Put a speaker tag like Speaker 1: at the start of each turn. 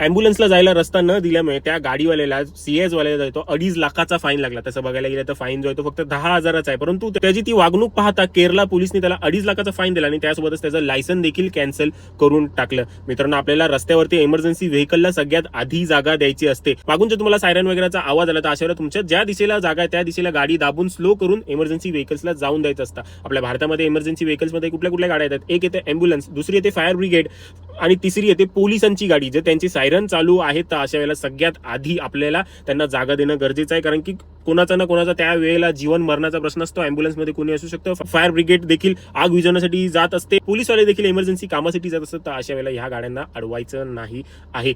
Speaker 1: ऍम्ब्युलन्सला जायला रस्ता न दिल्यामुळे त्या गाडीवाल्याला सीएस वाल्याला तो अडीच लाखाचा फाईन लागला. तसं बघायला गेलं तर फाईन जो आहे तो फक्त दहा हजाराचा आहे. परंतु त्याची ती वागणूक पाहता केरला पोलिसने त्याला अडीच लाखाचा फाईन दिला आणि त्यासोबतच त्याचं लायसन देखील कॅन्सल करून टाकलं. मित्रांनो आपल्याला रस्त्यावरती इमर्जन्सी व्हेकलला सगळ्यात आधी जागा द्यायची असते. मागून जर तुम्हाला सायरन वगैरेचा आवाज आला तर अशा तुमच्या ज्या दिशेला जागा आहे त्या दिशेला गाडी दाबून स्लो करून इमर्जन्सी व्हेकल्सला जाऊन द्यायचं असतं. आपल्या भारतामध्ये इमर्जन्सी व्हेकल्समध्ये कुठल्या कुठल्या गाड्या येतात? एक येते अँब्युलन्स दुसरी येते फायर ब्रिगेड आणि तिसरी येते पोलिसांची गाडी जर त्यांची सायरन चालू आहे तर अशा वेळेला सगळ्यात आधी आपल्याला त्यांना जागा देणं गरजेचं आहे. कारण की कोणाचा ना कोणाचा त्या वेळेला जीवन मरणाचा प्रश्न असतो. अँब्युलन्समध्ये कोणी असू शकतं. फायर ब्रिगेड देखील आग विझवण्यासाठी जात असते. पोलीसवाले देखील इमर्जन्सी कामासाठी जात असतात. तर अशा वेळेला ह्या गाड्यांना अडवायचं नाही आहे.